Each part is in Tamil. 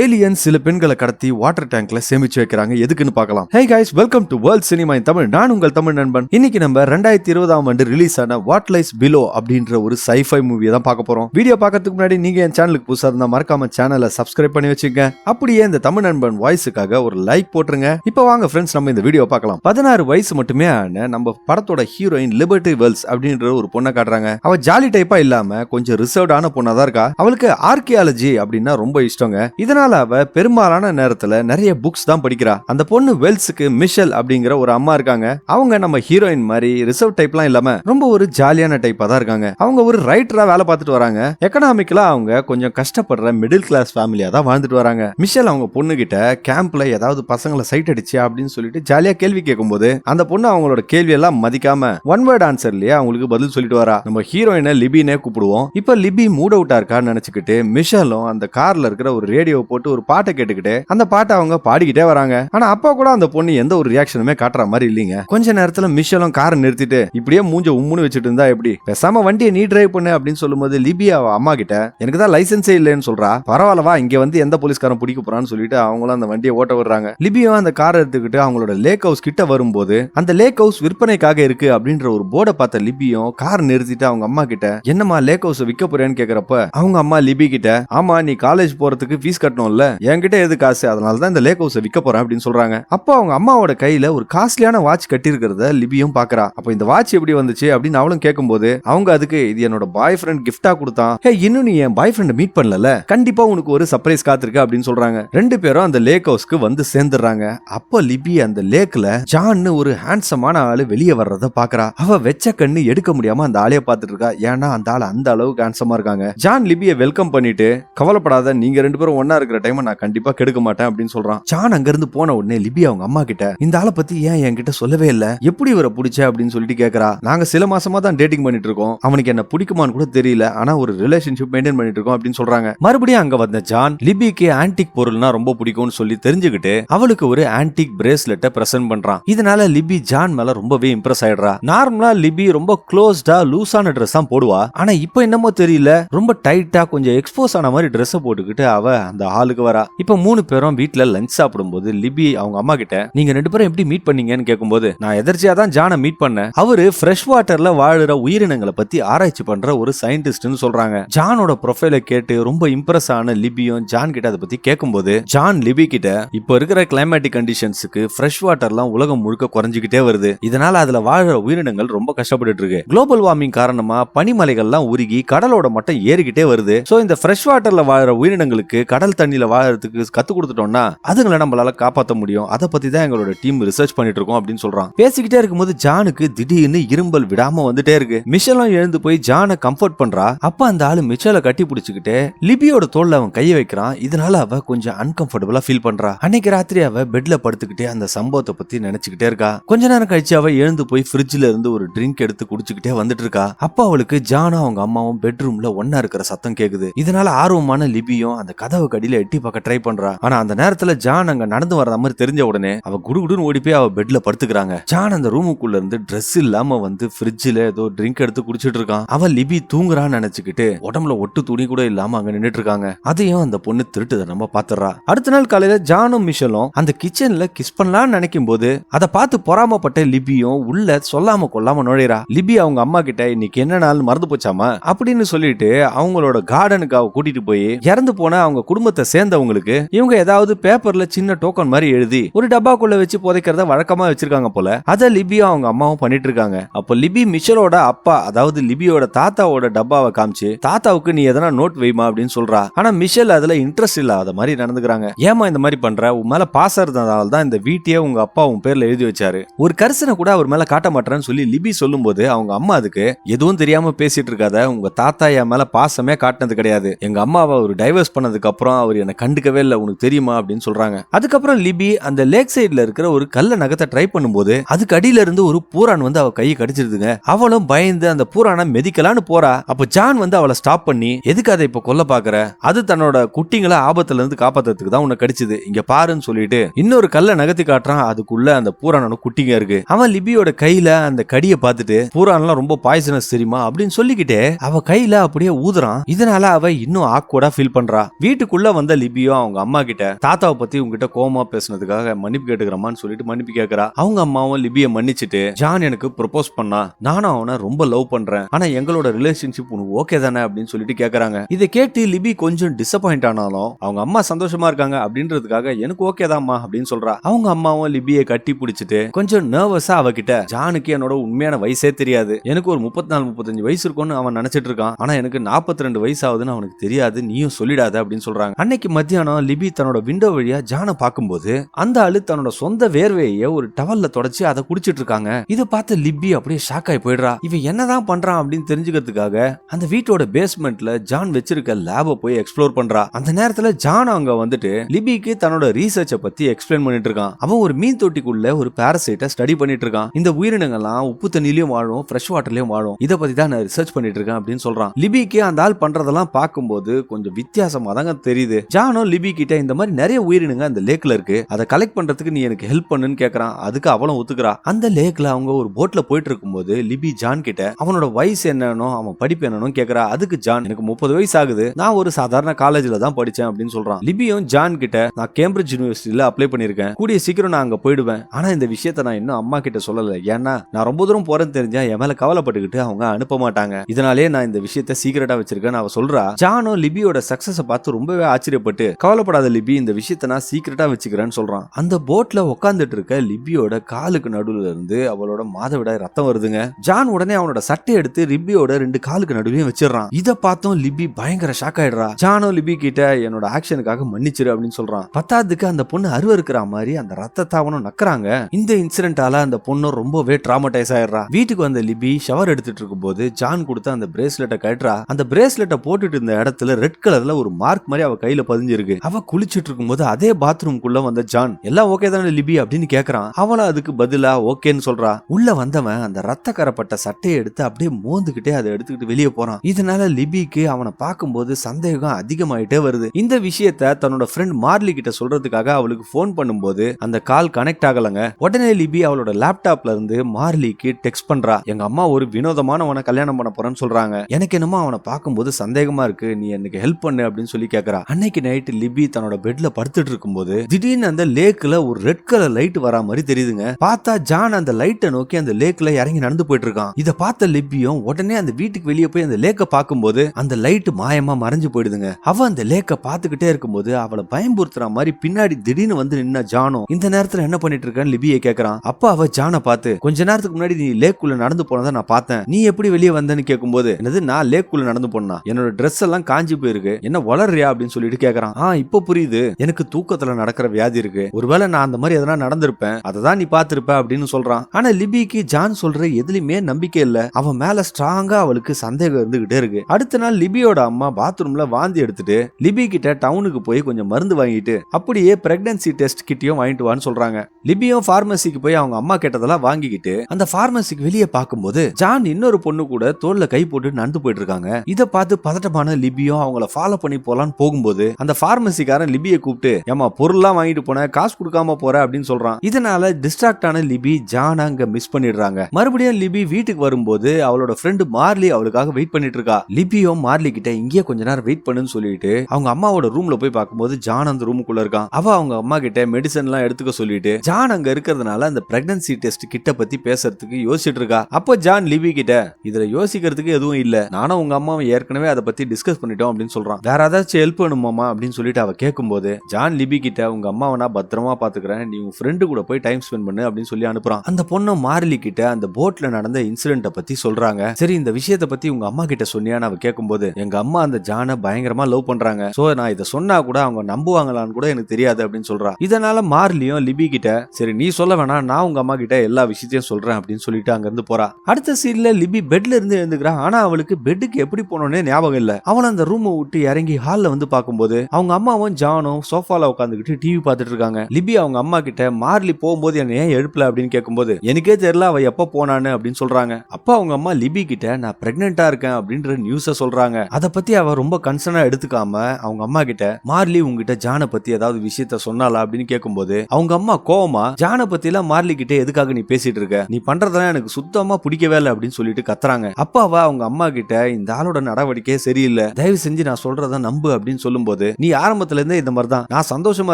ஏலியன் சில பெண்களை கடத்தி வாட்டர் டேங்க்ல சேமிச்சு வைக்கிறாங்க. எதுக்குன்னு பார்க்கலாம். Hey guys welcome to world cinema in Tamil நான் உங்கள் தமிழ் நண்பன். இன்னைக்கு நம்ம ரெண்டாயிரத்தி இருபதாம் ஆண்டு ரிலீஸ் ஆன வாட் லைஸ் பிலோ அப்படின்ற ஒரு சைஃபை மூவியை தான் பார்க்க போறோம். வீடியோ பார்க்கறதுக்கு முன்னாடி நீங்க என் சேனலுக்கு புதுசாக இருந்தா மறக்காம சேனலை சப்ஸ்கிரைப் பண்ணி வச்சுங்க அப்படியே இந்த தமிழ் நண்பன் வாய்ஸுக்காக ஒரு லைக் போட்டுருங்க. இப்போ வாங்க ஃப்ரெண்ட்ஸ் நம்ம இந்த வீடியோ பார்க்கலாம். பதினாறு வயசு மட்டுமே ஆன நம்ம படத்தோட ஹீரோயின் லிபர்டி வெல்ஸ் அப்படின்ற ஒரு பொண்ணை காட்டுறாங்க. அவ ஜாலி டைப்பா இல்லாம கொஞ்சம் ரிசர்வ்டான பொண்ணா தான் இருக்கா. அவளுக்கு ஆர்கியாலஜி அப்படின்னா ரொம்ப இஷ்டங்க. இதனால அவ பெரும்பாலான நேரத்துல நிறைய புக்ஸ் தான் படிக்கிறா. அந்த பொண்ணு வெல்ஸுக்கு மிஷல் அப்படிங்கிற ஒரு அம்மா இருக்காங்க. அவங்க நம்ம ஹீரோயின் மாதிரி ரிசர்வ் டைப்லாம் இல்லாம ரொம்ப ஒரு ஜாலியான டைப்பா தான் இருக்காங்க. அவங்க ஒரு ரைட்டரா வேலை பார்த்துட்டு வராங்க. எக்கனாமிக்கலா அவங்க கொஞ்சம் கஷ்டப்படுற மிடில் கிளாஸ் ஃபேமிலியா தான் வாழ்ந்துட்டு வராங்க. மிஷல் அவங்க பொண்ணு கிட்ட கேம்ப்ல ஏதாவது பசங்களை சைட் அடிச்சு அப்படின்னு சொல்லிட்டு ஜாலியா கேள்வி கேட்கும்போது அந்த பொண்ணு அவங்களோட கேள்வி எல்லாம் மதிக்காம ஒன் வேர்ட் ஆன்சர்லயே அவங்களுக்கு பதில் சொல்லிட்டு வரா. நம்ம ஹீரோயினை லிபினே கூப்பிடுவோம். இப்ப லிபி மூட் அவுட்டா இருக்கான்னு நினைச்சுக்கிட்டு மிஷலும் அந்த கார்ல இருக்கிற ஒரு ரேடியோ போட்டு ஒரு பாட்டை கேட்டுக்கிட்டு அந்த பாட்டை அவங்க பாடிக்கிட்டே வராங்க. ஆனா அப்பா கூட அந்த பொண்ணு எந்த ஒரு ரியாக்ஷனுமே காட்டுற மாதிரி இல்லைங்க. கொஞ்ச நேரத்துல மிஷலும் காரை நிறுத்திட்டு இப்படியே மூஞ்ச உம்முன்னு வச்சுட்டு இருந்தா எப்படி? பேசாம வண்டியை நீ டிரைவ் பண்ணு அப்படின்னு சொல்லும்போது லிபியா அம்மா கிட்ட எனக்கு தான் லைசன்ஸே இல்லைன்னு சொல்றா. பரவாயில்லவா இங்க வந்து எந்த போலீஸ்காரன் பிடிக்க போறான்னு சொல்லிட்டு அவங்களும் அந்த வண்டியை ஓட்ட விடுறாங்க. லிபியும் அந்த காரை எடுத்துக்கிட்டு அவங்களோட லேக் ஹவுஸ் கிட்ட வரும்போது அந்த லேக் ஹவுஸ் விற்பனைக்காக இருக்கு அப்படின்ற ஒரு போர்டை பார்த்த லிபியும் கார் நிறுத்திட்டு அவங்க அம்மா கிட்ட என்னம்மா லேக் ஹவுஸ் விற்க போறேன்னு கேக்குறப்ப அவங்க அம்மா லிபி கிட்ட ஆமா நீ காலேஜ் போறதுக்கு ஃபீஸ் கட்டணும். கட்டணும்ல என்கிட்ட எது காசு? அதனால தான் இந்த லேக் ஹவுஸ் விற்க போறேன் அப்படின்னு சொல்றாங்க. அப்போ அவங்க அம்மாவோட கையில ஒரு காஸ்ட்லியான வாட்ச் கட்டியிருக்கிறத லிபியும் பாக்குறா. அப்போ இந்த வாட்ச் எப்படி வந்துச்சு அப்படின்னு அவளும் கேட்கும்போது அவங்க அதுக்கு இது என்னோட பாய் ஃப்ரெண்ட் கிஃப்டா கொடுத்தான். ஹே இன்னும் நீ என் பாய் ஃப்ரெண்ட் மீட் பண்ணல கண்டிப்பா உனக்கு ஒரு சர்ப்ரைஸ் காத்திருக்கு அப்படின்னு சொல்றாங்க. ரெண்டு பேரும் அந்த லேக் ஹவுஸ்க்கு வந்து சேர்ந்துடுறாங்க. அப்போ லிபி அந்த லேக்ல ஜான்னு ஒரு ஹேண்ட்ஸமான ஆளு வெளியே வர்றத பாக்குறா. அவ வெச்ச கண்ணு எடுக்க முடியாம அந்த ஆளைய பார்த்துட்டு இருக்கா. ஏன்னா அந்த ஆள் அந்த அளவுக்கு ஹேண்ட்ஸமா இருக்காங்க. ஜான் லிபியை வெல்கம் பண்ணிட்டு கவலைப்படாத நீங்க ரெண்டு பேரும் ஒன்னா இருக்கிற டைம் நான் கண்டிப்பா கெடுக்க மாட்டேன் அப்படின்னு சொல்றான். ஜான் அங்க இருந்து போன உடனே லிபி அவங்க அம்மா கிட்ட இந்த ஆளை பத்தி ஏன் என்கிட்ட சொல்லவே இல்ல? எப்படி இவரை பிடிச்ச அப்படின்னு சொல்லிட்டு கேக்குறா. நாங்க சில மாசமா தான் டேட்டிங் பண்ணிட்டு இருக்கோம். அவனுக்கு என்ன பிடிக்குமான்னு கூட தெரியல. ஆனா ஒரு ரிலேஷன்ஷிப் மெயின்டைன் பண்ணிட்டு இருக்கோம் அப்படின்னு சொல்றாங்க. மறுபடியும் அங்க வந்த ஜான் லிபிக்கு ஆன்டிக் பொருள்னா ரொம்ப பிடிக்கும்னு சொல்லி தெரிஞ்சுக்கிட்டு அவளுக்கு ஒரு ஆன்டிக் பிரேஸ்லெட்டை பிரசன்ட் பண்றான். இதனால லிபி ஜான் மேல ரொம்பவே இம்ப்ரெஸ் ஆயிடுறா. நார்மலா லிபி ரொம்ப க்ளோஸ்டா லூஸான ட்ரெஸ் தான் போடுவா. ஆனா இப்போ என்னமோ தெரியல. ரொம்ப டைட்டா கொஞ்சம் எக்ஸ்போஸ் ஆன மாதிரி ட்ரெஸ் போட்டுக்கிட்டு அவ அந்த ஹாலுக்கு வரா. இப்போ மூணு பேரும் வீட்டுல லஞ்ச் சாப்பிடும்போது லிபி அவங்க அம்மா கிட்ட நீங்க ரெண்டு பேரும் எப்படி மீட் பண்ணீங்கன்னு கேட்கும்போது நான் எதர்ச்சியா தான் ஜானை மீட் பண்ணேன். அவரு ஃப்ரெஷ் வாட்டர்ல வாழுற உயிரினங்களை பத்தி ஆராய்ச்சி பண்ற ஒரு சயின்டிஸ்ட்னு சொல்றாங்க. ஜானோட ப்ரொஃபைல கேட்டு ரொம்ப இம்ப்ரெஸ் ஆன லிபியும் ஜான் கிட்ட அதை பத்தி கேட்கும்போது ஜான் லிபி கிட்ட இப்போ இருக்கிற கிளைமேட்டிக் கண்டிஷன்ஸுக்கு ஃப்ரெஷ் வாட்டர்லாம் உலகம் முழுக்க குறைஞ்சிக்கிட்டே வருது. இதனால அதுல வாழுற உயிரினங்கள் ரொம்ப கஷ்டப்பட்டுட்டு இருக்கு. குளோபல் வார்மிங் காரணமா பனிமலைகள்லாம் உருகி கடலோட மட்டம் ஏறிக்கிட்டே வருது. சோ இந்த ஃப்ரெஷ் வாட்டர்ல வாழுற உயிரினங்களுக்கு கடல் தண்ணியில வாழறதுக்கு கத்து கொடுத்துட்டோம்னா அதுங்களை நம்மளால காப்பாற்ற முடியும். அதை பத்தி தான் எங்களோட டீம் ரிசர்ச் பண்ணிட்டு இருக்கோம் அப்படின்னு சொல்றான். பேசிக்கிட்டே இருக்கும்போது ஜானுக்கு திடீர்னு இரும்பல் விடாம வந்துட்டே இருக்கு. மிஷலும் எழுந்து போய் ஜானை கம்ஃபர்ட் பண்றா. அப்ப அந்த ஆளு மிஷலை கட்டி பிடிச்சுக்கிட்டு லிபியோட தோல்ல அவன் கையை வைக்கிறான். இதனால அவ கொஞ்சம் அன்கம்ஃபர்டபுளா ஃபீல் பண்றா. அன்னைக்கு ராத்திரி அவ பெட்ல படுத்துக்கிட்டே அந்த சம்பவத்தை பத்தி நினைச்சுக்கிட்டே இருக்கா. கொஞ்ச நேரம் கழிச்சு அவ எழுந்து போய் ஃப்ரிட்ஜ்ல இருந்து ஒரு ட்ரிங்க் எடுத்து குடிச்சுக்கிட்டே வந்துட்டு இருக்கா. அப்ப அவளுக்கு ஜானும் அவங்க அம்மாவும் பெட்ரூம்ல ஒன்னா இருக்கிற சத்தம் கேக்குது. இதனால ஆர்வமான லிபியும் அந்த கதவு கடியில கையில எட்டி பார்க்க ட்ரை பண்றா. ஆனா அந்த நேரத்துல ஜான் அங்க நடந்து வர்ற மாதிரி தெரிஞ்ச உடனே அவ குடுகுடுன்னு ஓடி போய் அவ பெட்ல படுத்துக்கிறாங்க. ஜான் அந்த ரூமுக்குள்ள இருந்து ட்ரெஸ் இல்லாம வந்து ஃப்ரிட்ஜ்ல ஏதோ ட்ரிங்க் எடுத்து குடிச்சிட்டு இருக்கான். அவ லிபி தூங்குறான்னு நினைச்சுக்கிட்டு உடம்புல ஒட்டு துணி கூட இல்லாம அங்க நின்றுட்டு இருக்காங்க. அதையும் அந்த பொண்ணு திருட்டுதை நம்ம பாத்துறா. அடுத்த நாள் காலையில ஜானும் மிஷலும் அந்த கிச்சன்ல கிஸ் பண்ணலாம்னு நினைக்கும் போது அதை பார்த்து பொறாமப்பட்ட லிபியும் உள்ள சொல்லாம கொல்லாம நுழையிறா. லிபி அவங்க அம்மா கிட்ட இன்னைக்கு என்ன நாள் மறந்து போச்சாமா? அப்படின்னு சொல்லிட்டு அவங்களோட கார்டனுக்கு அவ கூட்டிட்டு போய் இறந்து போன அவங்க குடும்பத்தை சேர்ந்தவங்களுக்கு இவங்க ஏதாவது பேப்பர்ல சின்ன டோக்கன் மாதிரி எழுதி ஒரு டப்பாக்குள்ள வச்சு புதைக்கிறத வழக்கமா வச்சிருக்காங்க போல. அதை லிபியும் அவங்க அம்மாவும் பண்ணிட்டு இருக்காங்க அப்போ லிபி மிஷலோட அப்பா அதாவது லிபியோட தாத்தாவோட டப்பாவை காமிச்சு தாத்தாவுக்கு நீ எதனா நோட் வைமா? அப்படின்னு சொல்றா. ஆனா மிஷல் அதுல இன்ட்ரெஸ்ட் இல்லாத மாதிரி நடந்துக்கிறாங்க. ஏமா இந்த மாதிரி பண்ற? உன் மேல பாசம் இருந்ததால தான் இந்த வீட்டையே உங்க அப்பா உன் பேர்ல எழுதி வச்சாரு. ஒரு கரிசனை கூட அவர் மேல காட்ட மாட்டேன்னு சொல்லி லிபி சொல்லும் போது அவங்க அம்மா அதுக்கு எதுவும் தெரியாம பேசிட்டு இருக்காத. உங்க தாத்தா என் மேல பாசமே காட்டினது கிடையாது. எங்க அம்மாவை அவர் டைவர்ஸ் பண்ணதுக்கு அப்புறம் அவர் என்ன கண்டுக்கவே இல்லை உனக்கு தெரியுமா அப்படின்னு சொல்றாங்க. அதுக்கப்புறம் லிபி அந்த லேக் சைடுல இருக்கிற ஒரு கல்ல நகத்தை ட்ரை பண்ணும்போது அதுக்கு அடியில இருந்து ஒரு பூரான் வந்து அவ கையை கடிச்சிருதுங்க. அவளும் பயந்து அந்த பூரானை மெதிக்கலான்னு போறா. அப்ப ஜான் வந்து அவளை ஸ்டாப் பண்ணி எதுக்கு அதை இப்ப கொல்ல பாக்குற அது தன்னோட குட்டிங்களை ஆபத்துல இருந்து காப்பாத்துறதுக்கு தான் உன்னை கடிச்சது. இங்க பாருன்னு சொல்லிட்டு இன்னொரு கல்ல நகர்த்தி காட்டுறான். அதுக்குள்ள அந்த பூரானோட குட்டிங்க இருக்கு. அவன் லிபியோட கையில அந்த கடியை பார்த்துட்டு பூரான்லாம் ரொம்ப பாய்சனஸ் தெரியுமா? அப்படின்னு சொல்லிக்கிட்டே அவ கையில அப்படியே ஊதுறான். இதனால அவ இன்னும் ஆக்வர்டா ஃபீல் பண்றா. வீட்டுக்குள்ள வந்த லிபியோ அவங்க அம்மா கிட்ட தாத்தாவை பத்தி உங்ககிட்ட கோமா பேசுனதுக்காக மன்னிப்பு கேட்டுக்கிறமான்னு சொல்லிட்டு மன்னிப்பு கேட்கறா அவங்க அம்மாவும் லிபிய மன்னிச்சுட்டு ஜான் எனக்கு ப்ரொபோஸ் பண்ணா நானும் அவனை ரொம்ப லவ் பண்றேன். ஆனா எங்களோட ரிலேஷன்ஷிப் உனக்கு ஓகே தானே? அப்படின்னு சொல்லிட்டு கேக்குறாங்க. இதை கேட்டு லிபி கொஞ்சம் டிசப்பாயிண்ட் ஆனாலும் அவங்க அம்மா சந்தோஷமா இருக்காங்க அப்படின்றதுக்காக எனக்கு ஓகே தான்மா அப்படின்னு சொல்றா. அவங்க அம்மாவும் லிபியை கட்டி பிடிச்சிட்டு கொஞ்சம் நர்வஸா அவகிட்ட ஜானுக்கு என்னோட உண்மையான வயசே தெரியாது. எனக்கு ஒரு முப்பத்தி நாலு முப்பத்தஞ்சு வயசு இருக்கும்னு அவன் நினைச்சிட்டு இருக்கான். ஆனா எனக்கு நாற்பத்தி ரெண்டு வயசு ஆகுதுன்னு அவனுக்கு தெரியாது. நீயும் சொல்லிடாத அப்படின்னு சொல்றாங்க. அன்னைக்கு மத்தியானம் லிபி தன்னோட விண்டோ வழியா ஜானை பார்க்கும்போது அந்த ஆளு தன்னோட சொந்த வேர்வையை ஒரு டவல்ல தொடச்சு அதை குடிச்சிட்டு இருக்காங்க. இதை பார்த்து லிப்பி அப்படியே ஷாக் ஆகி போயிடுறா. இவன் என்னதான் பண்றான் அப்படின்னு தெரிஞ்சுக்கிறதுக்காக அந்த வீட்டோட பேஸ்மெண்ட்ல ஜான் வச்சிருக்க லேப போய் எக்ஸ்ப்ளோர் பண்றா. அந்த நேரத்துல ஜான் அங்க வந்துட்டு லிபிக்கு தன்னோட ரீசர்ச்சை பத்தி எக்ஸ்பிளைன் பண்ணிட்டு இருக்கான். அவன் ஒரு மீன் தொட்டிக்குள்ள ஒரு பாரசைட்டை ஸ்டடி பண்ணிட்டு இருக்கான். இந்த உயிரினங்கள்லாம் உப்பு தண்ணிலையும் வாழும் ஃப்ரெஷ் வாட்டர்லயும் வாழும். இதை பத்தி தான் நான் ரிசர்ச் பண்ணிட்டு இருக்கேன் அப்படின்னு சொல்றான். லிபிக்கு அந்த ஆள் பண்றதெல்லாம் பார்க்கும்போது கொஞ்சம் வித்தியாசமா தாங்க தெரியுது. ஜானோ லிபி கிட்ட இந்த மாதிரி நிறைய உயிரினங்க அந்த லேக்ல இருக்கு. அதை கலெக்ட் பண்றதுக்கு நீ எனக்கு ஹெல்ப் பண்ணுன்னு கேக்குறான். அதுக்கு அவளும் ஒத்துக்கிறா. அந்த லேக்ல அவங்க ஒரு போட்ல போயிட்டு இருக்கும்போது லிபி ஜான் கிட்ட அவனோட வயசு என்னன்னு அவன் படிப்பு என்னன்னு கேக்குறா. அதுக்கு ஜான் எனக்கு முப்பது வயசு ஆகுது. நான் ஒரு சாதாரண காலேஜ்ல தான் படிச்சேன் அப்படின்னு சொல்றான். லிபியும் ஜான் கிட்ட நான் கேம்பிரிட்ஜ் யூனிவர்சிட்டியில அப்ளை பண்ணிருக்கேன் கூடிய சீக்கிரம் நான் அங்க போயிடுவேன். ஆனா இந்த விஷயத்த நான் இன்னும் அம்மா கிட்ட சொல்லல. ஏன்னா நான் ரொம்ப தூரம் போறேன்னு தெரிஞ்சா என் மேல கவலைப்பட்டுக்கிட்டு அவங்க அனுப்ப மாட்டாங்க. இதனாலே நான் இந்த விஷயத்த சீக்கிரட்டா வச்சிருக்கேன் அவ சொல்றா. ஜானும் லிபியோட சக்சஸ பார்த்து ரொம்பவே ஆச்சரிய ஆச்சரியப்பட்டு கவலைப்படாத லிபி இந்த விஷயத்த நான் சீக்கிரட்டா வச்சுக்கிறேன்னு சொல்றான். அந்த போட்ல உட்காந்துட்டு இருக்க லிபியோட காலுக்கு நடுவுல இருந்து அவளோட மாதவிடாய் ரத்தம் வருதுங்க. ஜான் உடனே அவனோட சட்டை எடுத்து லிபியோட ரெண்டு காலுக்கு நடுவுலயும் வச்சிடறான். இதை பார்த்தும் லிபி பயங்கர ஷாக் ஆயிடுறா. ஜானோ லிபி கிட்ட என்னோட ஆக்ஷனுக்காக மன்னிச்சிரு அப்படின்னு சொல்றான். பத்தாவதுக்கு அந்த பொண்ணு அருவ இருக்கிற மாதிரி அந்த ரத்தத்தை அவனும் நக்குறாங்க. இந்த இன்சிடென்டால அந்த பொண்ணு ரொம்பவே டிராமடைஸ் ஆயிடுறா. வீட்டுக்கு வந்த லிபி ஷவர் எடுத்துட்டு இருக்கும்போது ஜான் கொடுத்த அந்த பிரேஸ்லெட்டை கட்டுறா அந்த பிரேஸ்லெட்டை போட்டுட்டு இருந்த இடத்துல ரெட் கலர்ல ஒரு மார்க் மாதிரி அவ கையில பதிஞ்சிருக்கு. அவ குளிச்சுட்டு இருக்கும்போது அதே பாத்ரூம்குள்ள வந்த ஜான் எல்லாம் ஓகே தானே லிபி? அப்படின்னு கேக்குறான். அவளா அதுக்கு பதிலா ஓகேன்னு சொல்றா. உள்ள வந்தவன் அந்த ரத்த கரப்பட்ட சட்டையை எடுத்து அப்படியே மோந்துகிட்டே அதை எடுத்துக்கிட்டு வெளியே போறான். இதனால லிபிக்கு அவனை பார்க்கும்போது சந்தேகம் அதிகமாயிட்டே வருது. இந்த விஷயத்த தன்னோட ஃப்ரெண்ட் மார்லி கிட்ட சொல்றதுக்காக அவளுக்கு ஃபோன் பண்ணும்போது அந்த கால் கனெக்ட் ஆகலங்க. உடனே லிபி அவளோட லேப்டாப்ல இருந்து மார்லிக்கு டெக்ஸ்ட் பண்றா. எங்க அம்மா ஒரு வினோதமானவனை கல்யாணம் பண்ண போறேன்னு சொல்றாங்க. எனக்கு என்னமோ அவனை பார்க்கும்போது சந்தேகமா இருக்கு. நீ எனக்கு ஹெல்ப் பண்ணு அப்படின்னு சொல்லி கேக்குறா. அன்னைக்கு நைட் லிபி தன்னோட பெட்ல படுத்துட்டு இருக்கும்போது திடீர்னு அந்த லேக்ல ஒரு ரெட் கலர் லைட் வரா மாதிரி தெரியுதுங்க. பார்த்தா ஜான் அந்த லைட்டை நோக்கி அந்த லேக்ல இறங்கி நடந்து போயிட்டு இருக்கான். இத பார்த்த லிப்பியும் உடனே அந்த வீட்டுக்கு வெளியே போய் அந்த லேக்க பார்க்கும்போது அந்த லைட் மாயமா மறைஞ்சு போயிடுதுங்க. அவ அந்த லேக்கை பார்த்துக்கிட்டே இருக்கும்போது அவளை பயம்புறுத்துற மாதிரி பின்னாடி திடீர்னு வந்து நின்ன ஜானும் இந்த நேரத்துல என்ன பண்ணிட்டு இருக்கான்னு லிபியை கேக்குறான். அப்ப அவ ஜானை பார்த்து கொஞ்ச நேரத்துக்கு முன்னாடி நீ லேக்குள்ள நடந்து போனதை நான் பார்த்தேன். நீ எப்படி வெளியே வந்தேன்னு கேட்கும்போது என்னது நான் லேக்குள்ள நடந்து போனா என்னோட ட்ரெஸ் எல்லாம் காஞ்சி போயிருக்கு. என்ன வளர்றியா? அப்படின்னு சொல்லிட்டு கேக்குறான். ஆ இப்போ புரியுது. எனக்கு தூக்கத்துல நடக்கிற வியாதி இருக்கு. ஒருவேளை நான் அந்த மாதிரி எதனா நடந்திருப்பேன். அதை தான் நீ பாத்திருப்ப அப்படின்னு சொல்றான். ஆனா லிபிக்கு ஜான் சொல்ற எதுலயுமே நம்பிக்கை இல்ல. அவன் மேல ஸ்ட்ராங்கா அவளுக்கு சந்தேகம் இருந்துகிட்டே இருக்கு. அடுத்த நாள் லிபியோட அம்மா பாத்ரூம்ல வாந்தி எடுத்துட்டு லிபி கிட்ட டவுனுக்கு போய் கொஞ்சம் மருந்து வாங்கிட்டு அப்படியே பிரெக்னன்சி டெஸ்ட் கிட்டையும் வாங்கிட்டு வான்னு சொல்றாங்க. லிபியும் பார்மசிக்கு போய் அவங்க அம்மா கேட்டதெல்லாம் வாங்கிக்கிட்டு அந்த பார்மசிக்கு வெளியே பார்க்கும்போது ஜான் இன்னொரு பொண்ணு கூட தோல்ல கை போட்டு நடந்து போயிட்டு இருக்காங்க. இதை பார்த்து பதட்டமான லிபியும் அவங்கள ஃபாலோ பண்ணி போலான்னு போகும்போது அந்த பார்மசிக்காரன் லிபியை கூப்பிட்டு ஏமா பொருள்லாம் வாங்கிட்டு போன காசு கொடுக்காம போற? அப்படின்னு சொல்றான். இதனால டிஸ்ட்ராக்ட் ஆன லிபி ஜான் அங்க மிஸ் பண்ணிடுறாங்க. மறுபடியும் லிபி வீட்டுக்கு வரும்போது அவளோட ஃப்ரெண்டு மார்லி அவளுக்காக வெயிட் பண்ணிட்டு இருக்கா. லிபியும் மார்லி கிட்ட இங்கேயே கொஞ்ச நேரம் வெயிட் பண்ணுன்னு சொல்லிட்டு அவங்க அம்மாவோட ரூம்ல போய் பார்க்கும்போது ஜான் அந்த ரூமுக்குள்ள இருக்கான். அவ அவங்க அம்மா கிட்ட மெடிசன் எல்லாம் எடுத்துக்க சொல்லிட்டு ஜான் அங்க இருக்கிறதுனால அந்த பிரெக்னன்சி டெஸ்ட் கிட்ட பத்தி பேசுறதுக்கு யோசிச்சுட்டு இருக்கா. அப்போ ஜான் லிபி கிட்ட இதுல யோசிக்கிறதுக்கு எதுவும் இல்ல. நானும் உங்க அம்மாவும் ஏற்கனவே அதை பத்தி டிஸ்கஸ் பண்ணிட்டோம் அப்படின்னு சொல்றான். வேற ஏதாச்சும் ஹெல்ப் வேணுமாமா அப்படின்னு சொல்லிட்டு அவ கேட்கும்போது ஜான் லிபி கிட்ட உங்க அம்மாவை நான் பத்திரமா பாத்துக்கிறேன். நீ உன் ஃப்ரெண்டு கூட போய் டைம் ஸ்பெண்ட் பண்ணு அப்படின்னு சொல்லி அனுப்புறான். அந்த பொண்ணு மார்லி கிட்ட அந்த போட்ல நடந்த இன்சிடென்ட்டை பத்தி சொல்றாங்க. சரி இந்த விஷயத்தை பத்தி உங்க அம்மா கிட்ட சொன்னியான்னு அவ கேட்கும்போது எங்க அம்மா அந்த ஜானை பயங்கரமா லவ் பண்றாங்க. சோ நான் இதை சொன்னா கூட அவங்க நம்புவாங்களான்னு கூட எனக்கு தெரியாது அப்படின்னு சொல்றா. இதனால மார்லியும் லிபி கிட்ட சரி நீ சொல்ல வேணாம் நான் உங்க அம்மா கிட்ட எல்லா விஷயத்தையும் சொல்றேன் அப்படின்னு சொல்லிட்டு அங்க இருந்து போறா. அடுத்த சீன்ல லிபி பெட்ல இருந்து எழுந்துக்கிறான். ஆனா அவளுக்கு பெட்டுக்கு எப்படி போனோன்னே ஞாபகம் இல்ல. அவன் அந்த ரூமை விட்டு இறங்கி ஹால்ல வந்து பார்க்கும்போது அவங்க அம்மாவும் ஜானும் சோஃபால உட்காந்துக்கிட்டு டிவி பார்த்துட்டு இருக்காங்க. லிபி அவங்க அம்மா கிட்ட மார்லி போகும்போது என்ன ஏன் எழுப்பல? அப்படின்னு கேட்கும்போது எனக்கே தெரியல அவ எப்ப போனான்னு அப்படின்னு சொல்றாங்க. அப்பா அவங்க அம்மா லிபி கிட்ட நான் பிரெக்னெண்டா இருக்கேன் அப்படின்ற நியூஸ சொல்றாங்க. அத பத்தி அவ ரொம்ப கன்சர்னா எடுத்துக்காம அவங்க அம்மா கிட்ட மார்லி உங்ககிட்ட ஜானை பத்தி ஏதாவது விஷயத்த சொன்னாலா அப்படின்னு கேட்கும்போது அவங்க அம்மா கோவமா ஜான பத்தி எல்லாம் மார்லி கிட்ட எதுக்காக நீ பேசிட்டு இருக்க? நீ பண்றதெல்லாம் எனக்கு சுத்தமா பிடிக்கவே இல்லை அப்படின்னு சொல்லிட்டு கத்துறாங்க. அப்பாவா அவங்க அம்மா கிட்ட இந்த ஆளோட நடவடிக்கையே சரியில்லை. தயவு செஞ்சு நான் சொல்றத நம்பு அப்படின்னு சொல்லும்போது போது நீ ஆரம்பத்துல இருந்தே இந்த மாதிரி தான் நான் சந்தோஷமா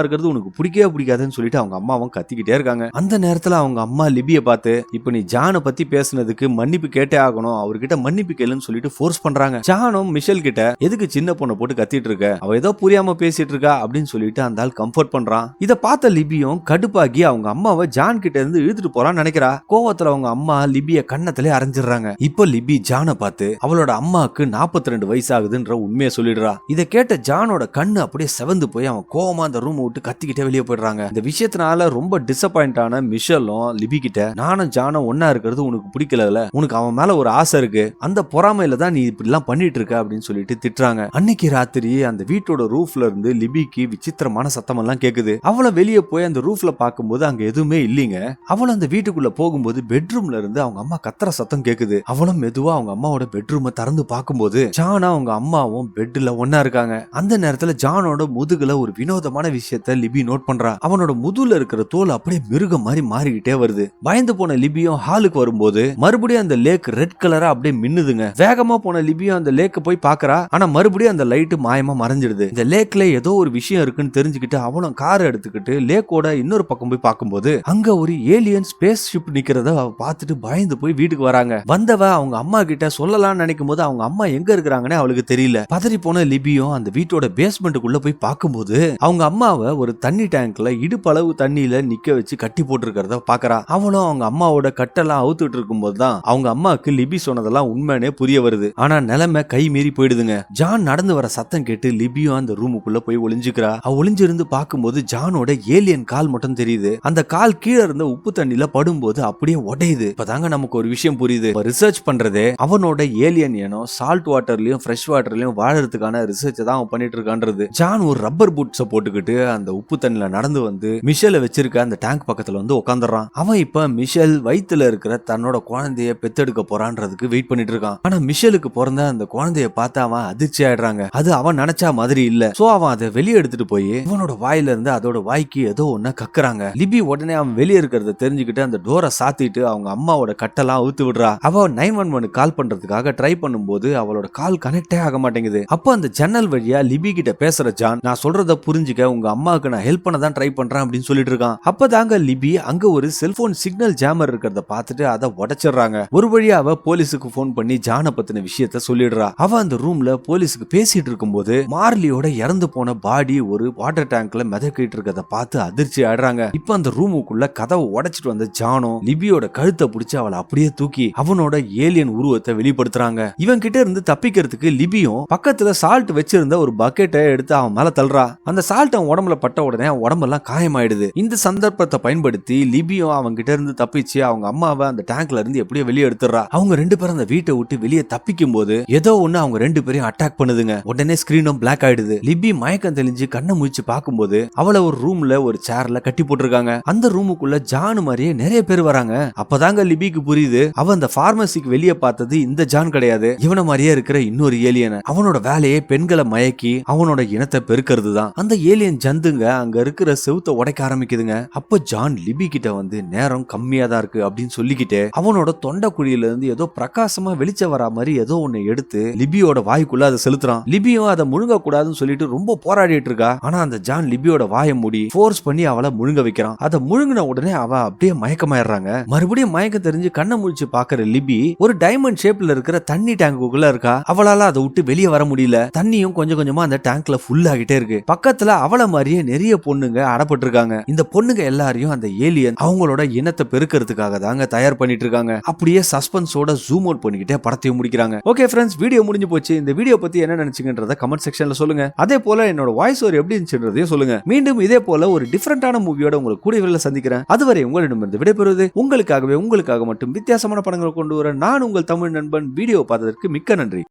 இருக்கிறது உனக்கு பிடிக்கவே பிடிக்காதுன்னு சொல்லிட்டு அவங்க அம்மாவும் கத்திக்கிட்டே இருக்காங்க. அந்த நேரத்துல அவங்க அம்மா லிபியை பார்த்து இப்ப நீ ஜானை பத்தி பேசுனதுக்கு மன்னிப்பு கேட்டே ஆகணும். அவர்கிட்ட மன்னிப்பு கேளுன்னு சொல்லிட்டு ஃபோர்ஸ் பண்றாங்க. ஜானும் மிஷல் கிட்ட எதுக்கு சின்ன பொண்ணை போட்டு கத்திட்டு இருக்க? அவ ஏதோ புரியாம பேசிட்டு இருக்கா? அப்படின்னு சொல்லிட்டு அந்த ஆள் கம்ஃபர்ட் பண்றான். இதை பார்த்த லிபியும் கடுப்பாகி அவங்க அம்மாவை ஜான் கிட்ட இருந்து இழுத்துட்டு போறான்னு நினைக்கிறா. கோவத்துல அவங்க அம்மா லிபிய கண்ணத்திலே அரைஞ்சிடுறாங்க. இப்போ லிபி ஜானை பார்த்து அவளோட அம்மாவுக்கு 42 ரெண்டு வயசு ஆகுதுன்ற உண்மையை சொல்லிடுறா. இதை கேட்ட ஜானோட கண்ணு அப்படியே செவந்து போய் அவன் கோவமா அந்த ரூம் விட்டு கத்திக்கிட்டே வெளியே போயிடுறாங்க. இந்த விஷயத்தினால ரொம்ப டிசப்பாயிண்ட் ஆன மிஷலும் லிபி கிட்ட நானும் ஜானும் ஒன்னா இருக்கிறது உனக்கு பிடிக்கல உனக்கு அவன் மேல ஒரு ஆசை இருக்கு. அந்த பொறாமையில தான் நீ இப்படி எல்லாம் பண்ணிட்டு இருக்க அப்படின்னு சொல்லிட்டு திட்டுறாங்க. அன்னைக்கு ராத்திரி அந்த வீட்டோட ரூஃப்ல இருந்து லிபிக்கு விசித்திரமான சத்தம் எல்லாம் கேக்குது. அவளை வெளியே போய் அந்த ரூஃப்ல பார்க்கும்போது அங்க எதுவுமே இல்லைங்க. அவளும் அந்த வீட்டுக்குள்ள போகும்போது பெட்ரூம்ல இருந்து அவங்க அம்மா கத்துற சத்தம் கேக்குது. அவளும் மெதுவா அவங்க அம்மாவோட பெட்ரூமை திறந்து பார்க்கும்போது ஜானா அவங்க அம்மாவும் பெட்ல ஒன்னா இருக்காங்க. அந்த நேரத்தில் ஜானோட முதுகுல ஒரு வினோதமான விஷயத்த லிபி நோட் பண்றா. அவனோட முதுகுல இருக்கிற தோல் அப்படியே மிருகம் மாதிரி மாறிக்கிட்டே வருது. பயந்து போன லிபியும் ஹாலுக்கு வரும்போது மறுபடியும் அந்த லேக் ரெட் கலரா அப்படியே மின்னுதுங்க. வேகமா போன லிபியும் அந்த லேக்க போய் பாக்குறா. ஆனா மறுபடியும் அந்த லைட் மாயமா மறைஞ்சிடுது. இந்த லேக்ல ஏதோ ஒரு விஷயம் இருக்குன்னு தெரிஞ்சுக்கிட்டு அவனும் கார் எடுத்துக்கிட்டு லேக்கோட இன்னொரு பக்கம் போய் பார்க்கும்போது அங்க ஒரு ஏலியன் ஸ்பேஸ் ஷிப் நிக்கிறத அவ பார்த்துட்டு பயந்து போய் வீட்டுக்கு வராங்க. வந்தவ அவங்க அம்மா கிட்ட சொல்லலாம்னு நினைக்கும் போது அவங்க அம்மா எங்க இருக்கிறாங்கன்னு அவளுக்கு தெரியல. பதறி போன லிபியும் அந்த வீட்டோட பேஸ்மெண்ட்டுக்குள்ள போய் பார்க்கும்போது அவங்க அம்மாவை ஒரு தண்ணி டேங்க்ல இடுப்பளவு தண்ணியில நிக்க வச்சு கட்டி போட்டிருக்கிறத பாக்குறா அவனும் அவங்க அம்மாவோட கட்டெல்லாம் அவுத்துட்டு இருக்கும் போதுதான் அவங்க அம்மாவுக்கு லிபி சொன்னதெல்லாம் உண்மையானே புரிய வருது. ஆனா நிலைமை கை மீறி போயிடுதுங்க. ஜான் நடந்து வர சத்தம் கேட்டு லிபியும் அந்த ரூமுக்குள்ள போய் ஒளிஞ்சுக்கிறா. அவ ஒளிஞ்சிருந்து பார்க்கும்போது ஜானோட ஏலியன் கால் மட்டும் தெரியுது. அந்த கால் கீழே இருந்த உப்பு தண்ணியில படும்போது அப்படியே உடையுது. இப்பதாங்க நமக்கு ஒரு விஷயம் புரியுது. ரிசர்ச் பண்றதே அவனோட ஏலியன் ஏனோ சால்ட் வாட்டர்லயும் ஃப்ரெஷ் வாட்டர்லயும் வாழறதுக்கான ரிசர்ச் தான் அவன் பண்ணிட்டு இருக்கான்றது ஜான் ஒரு ரப்பர் பூட்ஸ போட்டுக்கிட்டு அந்த உப்பு தண்ணில நடந்து வந்து மிஷலை வச்சிருக்க அந்த டேங்க் பக்கத்துல வந்து உட்காந்துறான் அவன் இப்ப மிஷல் வயித்துல இருக்கிற தன்னோட குழந்தைய பெத்தெடுக்க போறான்றதுக்கு வெயிட் பண்ணிட்டு இருக்கான். ஆனா மிஷலுக்கு பிறந்த அந்த குழந்தைய பார்த்து அவன் அதிர்ச்சி ஆயிடுறாங்க. அது அவன் நினைச்சா மாதிரி இல்ல. சோ அவன் அதை வெளியே எடுத்துட்டு போய் இவனோட வாயில இருந்து அதோட வாய்க்கு ஏதோ ஒன்னு கக்குறாங்க. லிபி உடனே அவன் வெளியே இருக்கிறத தெரிஞ்சுக்கிட்டு அந்த டோரை சாத்திட்டு அவங்க அம்மாவோட கட்டெல்லாம் ஊத்து விடுறா. அவ நைன் ஒன் ஒன் கால் பண்றதுக்காக ட்ரை பண்ணும்போது அவளோட கால் கனெக்டே ஆக மாட்டேங்குது. அப்போ அந்த ஜன்னல் வழியா லிபி கிட்ட பேசுற ஜான் நான் சொல்றத புரிஞ்சுக்க உங்க அம்மாவுக்கு நான் ஹெல்ப் பண்ண தான் ட்ரை பண்றேன் அப்படின்னு சொல்லிட்டு இருக்கான். அப்பதாங்க லிபி அங்க ஒரு செல்போன் சிக்னல் ஜாமர் இருக்கிறத பார்த்துட்டு அதை உடைச்சிடுறாங்க. ஒரு வழியா அவ போலீஸுக்கு போன் பண்ணி ஜான பத்தின விஷயத்த சொல்லிடுறா. அவ அந்த ரூம்ல போலீஸுக்கு பேசிட்டு இருக்கும்போது மார்லியோட இறந்து போன பாடி ஒரு வாட்டர் டேங்க்ல மிதக்கிட்டு இருக்கிறத பார்த்து அதிர்ச்சி ஆடுறாங்க இப்ப அந்த ரூமுக்குள்ள கதவை உடைச்சிட்டு வந்த ஜானோ லிபியோட கழுத்தை பிடிச்சி அவளை அப்படியே தூக்கி அவனோட ஏலியன் உருவத்தை வெளிப்படுத்துறாங்க. இவன் கிட்ட இருந்து தப்பிக்கிறதுக்கு லிபியும் பக்கத்துல சால்ட் வச்சிருந்த ஒரு பக்கெட் பக்கெட்டை எடுத்து அவன் மேல தள்ளுறா. அந்த சால்ட் அவன் உடம்புல பட்ட உடனே அவன் உடம்பெல்லாம் காயமாயிடுது. இந்த சந்தர்ப்பத்தை பயன்படுத்தி லிபியும் அவங்க கிட்ட இருந்து தப்பிச்சு அவங்க அம்மாவை அந்த டேங்க்ல இருந்து எப்படியோ வெளியே எடுத்துறா அவங்க ரெண்டு பேரும் அந்த வீட்டை விட்டு வெளியே தப்பிக்கும் போது ஏதோ ஒண்ணு அவங்க ரெண்டு பேரையும் அட்டாக் பண்ணுதுங்க. உடனே ஸ்கிரீனும் பிளாக் ஆயிடுது. லிபி மயக்கம் தெளிஞ்சு கண்ணை முடிச்சு பார்க்கும்போது அவளை ஒரு ரூம்ல ஒரு சேர்ல கட்டி போட்டிருக்காங்க. அந்த ரூமுக்குள்ள ஜான் மாதிரியே நிறைய பேர் வராங்க. அப்பதாங்க லிபிக்கு புரியுது. அவ அந்த பார்மசிக்கு வெளியே பார்த்தது இந்த ஜான் கிடையாது. இவன மாதிரியே இருக்கிற இன்னொரு ஏலியன் அவனோட வேலையே பெண்களை மயக்கி அவனோட இனத்தை பெருக்கிறது தான் அந்த ஏலியன் ஜந்துங்க அங்க இருக்கிற செவுத்த உடைக்க ஆரம்பிக்குதுங்க. அப்ப ஜான் லிபி கிட்ட வந்து நேரம் கம்மியா தான் இருக்கு அப்படின்னு சொல்லிக்கிட்டு அவனோட தொண்டை குழியில இருந்து ஏதோ பிரகாசமா வெளிச்சம் வரா மாதிரி ஏதோ ஒண்ணு எடுத்து லிபியோட வாய்க்குள்ள அதை செலுத்துறான். லிபியும் அதை முழுங்க கூடாதுன்னு சொல்லிட்டு ரொம்ப போராடிட்டு இருக்கா. ஆனா அந்த ஜான் லிபியோட வாயை மூடி ஃபோர்ஸ் பண்ணி அவளை முழுங்க வைக்கிறான். அதை முழுங்கின உடனே அவ அப்படியே மயக்கமாயிடுறாங்க. மறுபடியும் மயக்கம் தெரிஞ்சு கண்ணை முழிச்சு பாக்குற லிபி ஒரு டைமண்ட் ஷேப்ல இருக்கிற தண்ணி டேங்குக்குள்ள இருக்கா. அவளால அதை விட்டு வெளியே வர முடியல. தண்ணியும் கொஞ்சம் கொஞ்சமா அந்த டேங்க்ல ஃபுல் ஆகிட்டே இருக்கு. பக்கத்துல அவள மாதிரியே நிறைய பொண்ணுங்க அடப்பட்டிருக்காங்க. இந்த பொண்ணுங்க எல்லாரையும் அந்த ஏலியன் அவங்களோட இனத்தை பெருக்கிறதுக்காக தாங்க தயார் பண்ணிட்டு இருக்காங்க. அப்படியே சஸ்பென்ஸோட ஜூம் அவுட் பண்ணிக்கிட்டே படத்தையும் முடிக்கிறாங்க. ஓகே ஃப்ரெண்ட்ஸ் வீடியோ முடிஞ்சு போச்சு. இந்த வீடியோ பத்தி என்ன நினைச்சுங்கன்றத கமெண்ட் செக்ஷன்ல சொல்லுங்க. அதே போல என்னோட வாய்ஸ் ஒரு எப்படி இருந்துச்சுன்றதையும் சொல்லுங்க. மீண்டும் இதே போல ஒரு டிஃபரெண்டான மூவியோட உங்களுக்கு கூடிய விரைவில் சந்திக்கிறேன். அதுவரை உங்களிடமிருந்து விடைபெறுவது உங்களுக்காகவே உங்களுக்காக மட்டும் வித்தியாசமான படங்களை கொண்டு வர நான் உங்கள் தமிழ் நண்பன். வீடியோ பார்த்ததற்கு மிக்க நன்றி.